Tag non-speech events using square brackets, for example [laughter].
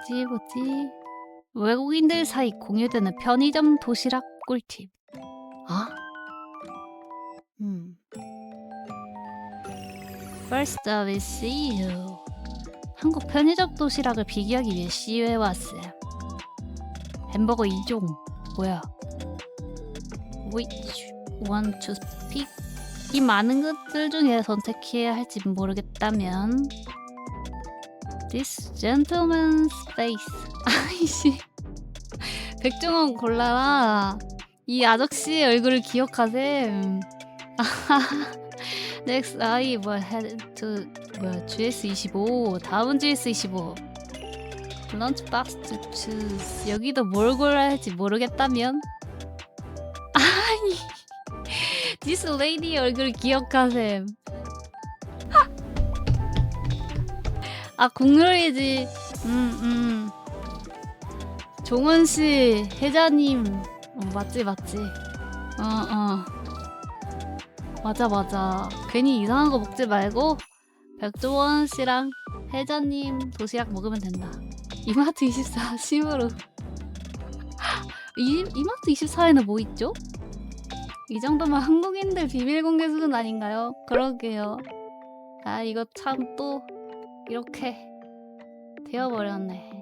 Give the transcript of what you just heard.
뭐지 뭐지 외국인들 사이 공유되는 편의점 도시락 꿀팁. 아? 음. First I will see you 한국 편의점 도시락을 비교하기 위해 CU에 왔어요. 햄버거 2종 뭐야? Which one to pick? 이 많은 것들 중에 선택해야 할지 모르겠다면 This gentleman's face. [laughs] 아이씨. 백종원 골라라. 이 아저씨의 얼굴을 기억하셈. [laughs] Next I will head to 뭐야 GS25 다음은 GS25 런치박스 to choose. 여기도 뭘 골라야 할지 모르겠다면? [laughs] 아니 This lady 얼굴 기억하셈 아 국룰이지. 음 음. 종원 씨 혜자님. 어, 맞지 맞지. 어 어. 맞아 맞아. 괜히 이상한 거 먹지 말고 백종원 씨랑 혜자님 도시락 먹으면 된다. 이마트 24 심으로. 이, 이마트 24에는 뭐 있죠? 이 정도면 한국인들 비밀 공개 수준 아닌가요? 그러게요. 아 이거 참또 이렇게 되어버렸네